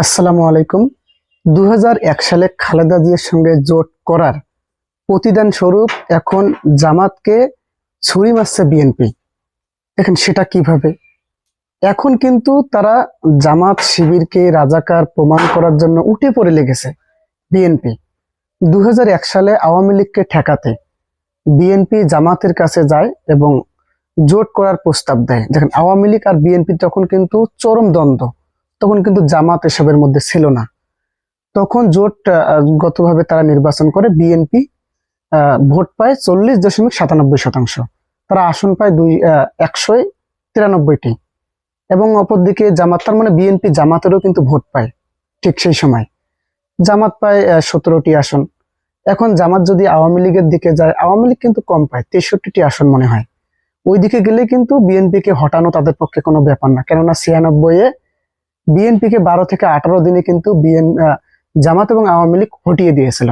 আসসালামু আলাইকুম। দু হাজার এক সালে খালেদা জিয়ার সঙ্গে জোট করার প্রতিদান স্বরূপ এখন জামাতকে ছুরি মারছে বিএনপি। দেখেন সেটা কীভাবে? এখন কিন্তু তারা জামাত শিবিরকে রাজাকার প্রমাণ করার জন্য উঠে পড়ে লেগেছে বিএনপি। দু হাজার এক সালে আওয়ামী লীগকে ঠেকাতে বিএনপি জামাতের কাছে যায় এবং জোট করার প্রস্তাব দেয়। দেখেন আওয়ামী লীগ আর বিএনপি তখন কিন্তু চরম দ্বন্দ্ব। তখন কিন্তু জামাত এসবের মধ্যে ছিল না। তখন জোট গতভাবে তারা নির্বাচন করে বিএনপি ভোট পায় চল্লিশ দশমিক সাতানব্বই শতাংশ। তারা আসন পায় দুই একশো তিরানব্বইটি। এবং অপরদিকে জামাত, তার মানে বিএনপি জামাতেরও কিন্তু ভোট পায় ঠিক সেই সময়। জামাত পায় সতেরোটি আসন। এখন জামাত যদি আওয়ামী লীগের দিকে যায়, আওয়ামী লীগ কিন্তু কম পায়, তেষট্টিটি আসন মনে হয়। ওই দিকে গেলে কিন্তু বিএনপিকে হটানো তাদের পক্ষে কোনো ব্যাপার না। কেননা ছিয়ানব্বই এ বিএনপিকে বারো থেকে আঠারো দিনে কিন্তু বিএন জামাত এবং আওয়ামী লীগ হটিয়ে দিয়েছিল।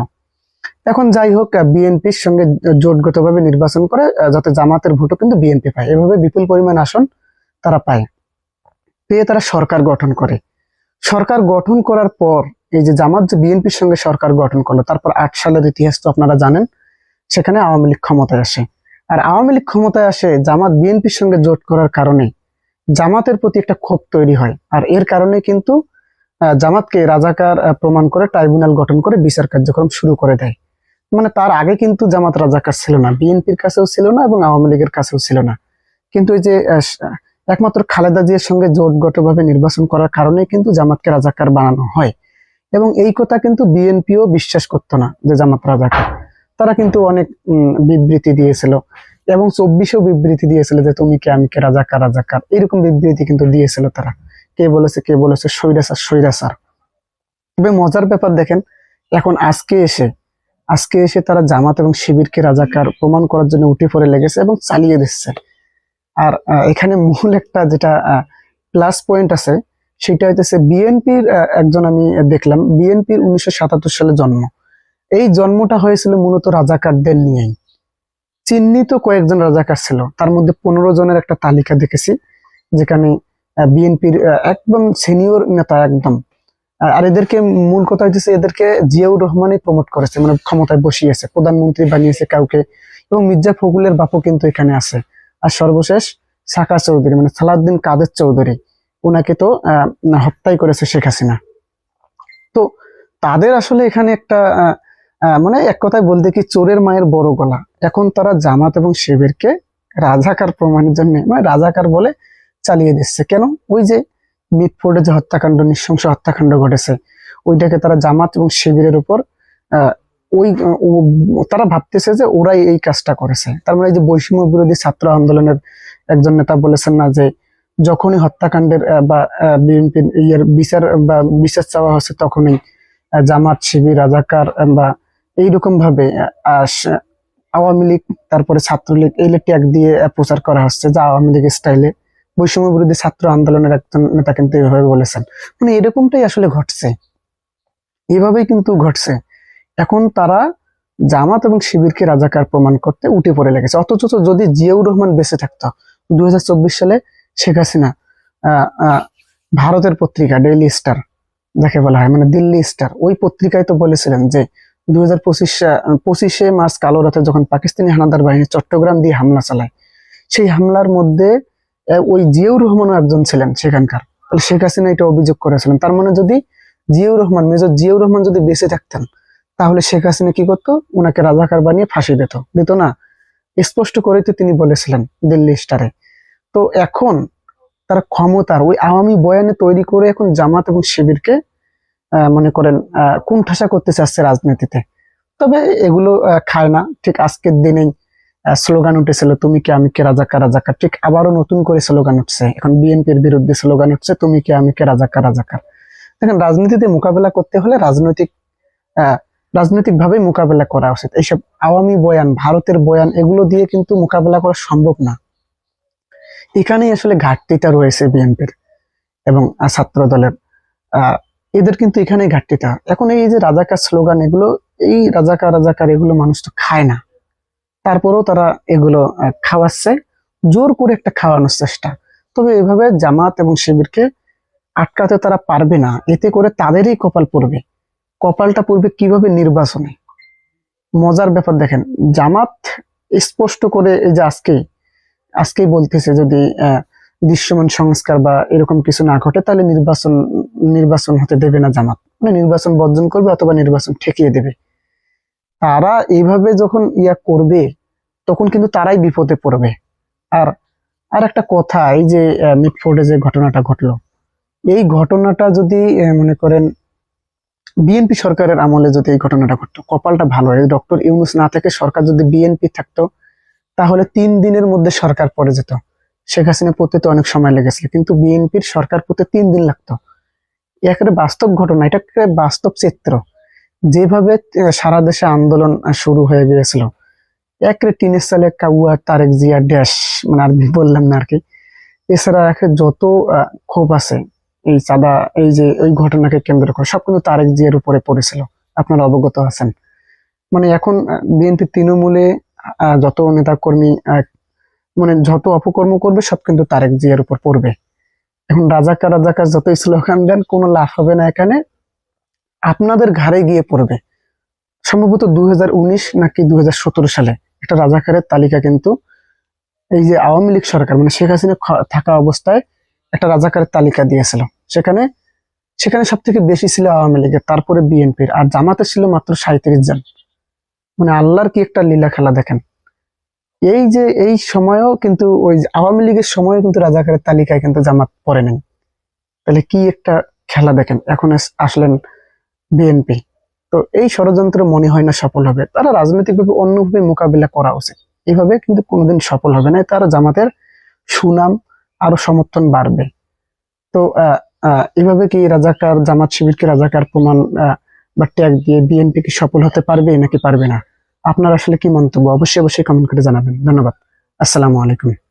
এখন যাই হোক বিএনপির সঙ্গে জোটগতভাবে নির্বাচন করে যাতে জামাতের ভোটও কিন্তু বিএনপি পায়। এভাবে বিপুল পরিমাণ আসন তারা পায়। পেয়ে তারা সরকার গঠন করে। সরকার গঠন করার পর, এই যে জামাত যে বিএনপির সঙ্গে সরকার গঠন করল, তারপর আট সালের ইতিহাস তো আপনারা জানেন, সেখানে আওয়ামী লীগ ক্ষমতায় আসে। আর আওয়ামী লীগ ক্ষমতায় আসে জামাত বিএনপির সঙ্গে জোট করার কারণে। জামাতের প্রতি একটা ক্ষোভ তৈরি হয়। আর এর কারণে কিন্তু জামাতকে রাজাকার প্রমাণ করে ট্রাইব্যুনাল গঠন করে বিচার কার্যক্রম শুরু করে দেয়। মানে তার আগে কিন্তু জামাত রাজাকার ছিল না, বিএনপির কাছেও ছিল না এবং আওয়ামী লীগের কাছেও ছিল না। কিন্তু এই যে একমাত্র খালেদা জিয়ার সঙ্গে জোটগতভাবে নির্বাচন করার কারণে কিন্তু জামাতকে রাজাকার বানানো হয়। এবং এই কথা কিন্তু বিএনপিও বিশ্বাস করতো না যে জামাত রাজাকার। তারা কিন্তু অনেক বিবৃতি দিয়েছিল। এবং চব্বিশেও বিবৃতি দিয়েছিল যে তুমি কে, আমি কে রাজা রাজাকার। রাজাকার এরকম বিবৃতি কিন্তু দিয়েছিল তারা। কে বলেছে কে বলেছে স্বৈরাচার স্বৈরাচার তবে মজার ব্যাপার দেখেন, এখন আজকে এসে আজকে এসে তারা জামাত এবং শিবিরকে রাজাকার প্রমাণ করার জন্য উঠে পড়ে লেগেছে এবং চালিয়ে দিচ্ছে। আর এখানে মূল একটা যেটা প্লাস পয়েন্ট আছে, সেটা হইতেছে বিএনপির একজন আমি দেখলাম, বিএনপির উনিশশো সাতাত্তর সালে জন্ম। এই জন্মটা হয়েছিল মূলত রাজাকারদের নিয়েই। চিহ্নিত কয়েকজন রাজাকার ছিল। তার মধ্যে পনেরো জনের একটা তালিকা দেখেছি যেখানে বিএনপির একদম সিনিয়র নেতা একদম। আর এদেরকে মূল কথা হচ্ছে এদেরকে জিয়াউর রহমানই প্রমোট করেছে মানে ক্ষমতায় বসিয়েছে প্রধানমন্ত্রী বানিয়েছে কাউকে। এবং মির্জা ফখরুলের বাপু কিন্তু এখানে আছে। আর সর্বশেষ সাকা চৌধুরী মানে সালাউদ্দিন কাদের চৌধুরী ওনাকে তো হত্যাই করেছে শেখ হাসিনা। তো তাদের আসলে এখানে একটা আহ, মানে এক কথায় বলতে কি চোরের মায়ের বড় গলা। এখন তারা জামাত এবং শিবিরকে রাজাকার প্রমাণের জন্য মানে রাজাকার বলে চালিয়ে দিচ্ছে। কেন? ওই যে মিটফোর্ডে যে হত্যাকাণ্ড, নৃশংস হত্যাকাণ্ড ঘটেছে, ওইটাকে তারা জামাত এবং শিবিরের উপর ওই তারা ভাবতেছে যে ওরাই এই কাজটা করেছে। তার মানে যে বৈষম্য বিরোধী ছাত্র আন্দোলনের একজন নেতা বলেছেন না যে, যখনই হত্যাকাণ্ডের বা বিএনপির ইয়ের বিচার বা বিচার চাওয়া হচ্ছে তখনই জামাত, শিবির, রাজাকার, বা এইরকম ভাবে আওয়ামী লীগ, তারপরে ছাত্রলীগ এই ট্যাগ দিয়ে প্রচার করা হচ্ছে যা আওয়ামী লীগের স্টাইলে। বৈষম্য বিরোধী ছাত্র আন্দোলনের একজন নেতা কিন্তু এভাবে বলেছেন। মানে এরকমটাই আসলে ঘটছে। এভাবেই কিন্তু ঘটছে। এখন তারা জামাত এবং শিবিরকে রাজাকার প্রমাণ করতে উঠে পড়ে লেগেছে। অথচ যদি জিয়াউর রহমান বেঁচে থাকতো, দুই হাজার চব্বিশ সালে শেখ হাসিনা ভারতের পত্রিকা ডেইলি স্টার যাকে বলা হয় মানে দিল্লি স্টার ওই পত্রিকায় তো বলেছিলেন যে দুই হাজার পঁচিশে মার্চ কালো রাতে যখন পাকিস্তানি হানাদার বাহিনী চট্টগ্রাম দিয়ে হামলা চালায়, সেই হামলার মধ্যে ওই জিয়াউর রহমানও একজন ছিলেন সেখানকার। শেখ হাসিনা এটা অভিযোগ করেছিলেন। তার মানে যদি জিয়াউর রহমান, মেজর জিয়াউর রহমান যদি বেঁচে থাকতেন, তাহলে শেখ হাসিনা কি করতো? ওনাকে রাজাকার বানিয়ে ফাঁসি দিত। দিত না। স্পষ্ট করে তো তিনি বলেছিলেন দিল্লি স্টারে। তো এখন তারা ক্ষমতার ওই আওয়ামী বয়ানে তৈরি করে এখন জামাত এবং শিবিরকে মনে করেন কুণ্ঠাসা করতে চাচ্ছে রাজনীতিতে। তবে এগুলো খায় না। ঠিক আজকের দিনেই স্লোগান উঠেছিল তুমি কে আমি কে রাজাকার রাজাকার। ঠিক আবারও নতুন করে স্লোগান উঠছে। এখন বিএনপির বিরুদ্ধে স্লোগান উঠছে তুমি কে আমি কে রাজাকার রাজাকার। দেখেন রাজনীতিতে মোকাবেলা করতে হলে রাজনৈতিক রাজনৈতিক ভাবে মোকাবেলা করা উচিত। এইসব আওয়ামী বয়ান ভারতের বয়ান এগুলো দিয়ে কিন্তু মোকাবেলা করা সম্ভব না। এখানেই আসলে ঘাটতিটা রয়েছে বিএনপির এবং ছাত্র দলের আহ, এদের কিন্তু এখানেই ঘাটতিটা। এখন এই যে রাজাকার স্লোগান এগুলো এই রাজাকার রাজাকার এগুলো মানুষ তো খায় না। তারপরেও তারা এগুলো খাওয়াচ্ছে। জোর করে একটা খাওয়ানোর চেষ্টা। তবে এভাবে জামাত এবং শিবিরকে আটকাতে তারা পারবে না। এতে করে তাদেরই কপাল পড়বে। কপালটা পড়বে কীভাবে নির্বাচনে? মজার ব্যাপার দেখেন জামাত স্পষ্ট করে এই যে আজকে আজকেই বলতেছে যদি আহ, দৃশ্যমান সংস্কার বা এরকম কিছু না ঘটে, তাহলে নির্বাচন নির্বাচন হতে দেবে না জামাত। মানে নির্বাচন বর্জন করবে অথবা নির্বাচন ঠেকিয়ে দেবে। তারা এইভাবে যখন ইয়া করবে, তখন কিন্তু তারাই বিপদে পড়বে। আর আর একটা কথা, এই যে মিটফোর্ডে যে ঘটনাটা ঘটলো, এই ঘটনাটা যদি মনে করেন, বিএনপি সরকারের আমলে যদি এই ঘটনাটা ঘটতো, কপালটা ভালো হয় ডক্টর ইউনুস না থেকে সরকার যদি বিএনপি থাকতো, তাহলে তিন দিনের মধ্যে সরকার পড়ে যেত। শেখ হাসিনা পড়তে অনেক সময় লেগেছিল, কিন্তু বিএনপির সরকার পড়তে তিন দিন লাগতো। একেবারে বাস্তব ঘটনা, এটা বাস্তব চিত্র। যেভাবে সারা দেশে আন্দোলন শুরু হয়ে গিয়েছিল। একরে টিনের সালে কাউয়া, তারেক জিয়া, ড্যাশ মানে আর বললাম না আর কি এছাড়া যত ক্ষোভ আছে, এই চাঁদা, এই যে ওই ঘটনাকে কেন্দ্র করে, সব কিন্তু তারেক জিয়ার উপরে পড়েছিল। আপনারা অবগত আছেন। মানে এখন বিএনপি তৃণমূলে যত নেতা কর্মী মানে যত অপকর্ম করবে, সব কিন্তু তারেক জিয়ার উপর পড়বে। এখন রাজাকার রাজাকার যতই স্লোগান দেন, কোনো লাভ হবে না এখানে। আপনাদের ঘাড়ে গিয়ে পড়বে। সম্ভবত দুই হাজার উনিশ নাকি দুই হাজার সতেরো সালে একটা রাজাকারের তালিকা কিন্তু এই যে আওয়ামী লীগ সরকার মানে শেখ হাসিনা থাকা অবস্থায় একটা রাজাকারের তালিকা দিয়েছিল। সেখানে সেখানে সব থেকে বেশি ছিল আওয়ামী লীগের, তারপরে বিএনপির। আর জামাতে ছিল মাত্র সাঁত্রিশ জন। মানে আল্লাহর কি একটা লীলা খেলা দেখেন? এই যে, এই সময়ও কিন্তু ওই আওয়ামী লীগের সময়ও কিন্তু রাজাকারের তালিকায় কিন্তু জামাত পড়ে নেই। তাহলে কি একটা খেলা দেখেন, এখন আসলেন বিএনপি। তো এই ষড়যন্ত্র মনে হয় না সফল হবে। তারা রাজনৈতিকভাবে অন্যভাবে মোকাবিলা করা উচিত। এইভাবে কিন্তু কোনোদিন সফল হবে না, তারা জামাতের সুনাম আরও সমর্থন বাড়বে। তো এভাবে কি রাজাকার, জামাত শিবিরকে রাজাকার প্রমাণ বা ট্যাগ দিয়ে বিএনপি কি সফল হতে পারবে নাকি পারবে না? আপনার আসলে কি মন্তব্য অবশ্যই অবশ্যই কমেন্ট করে জানাবেন। ধন্যবাদ। আসসালামু আলাইকুম।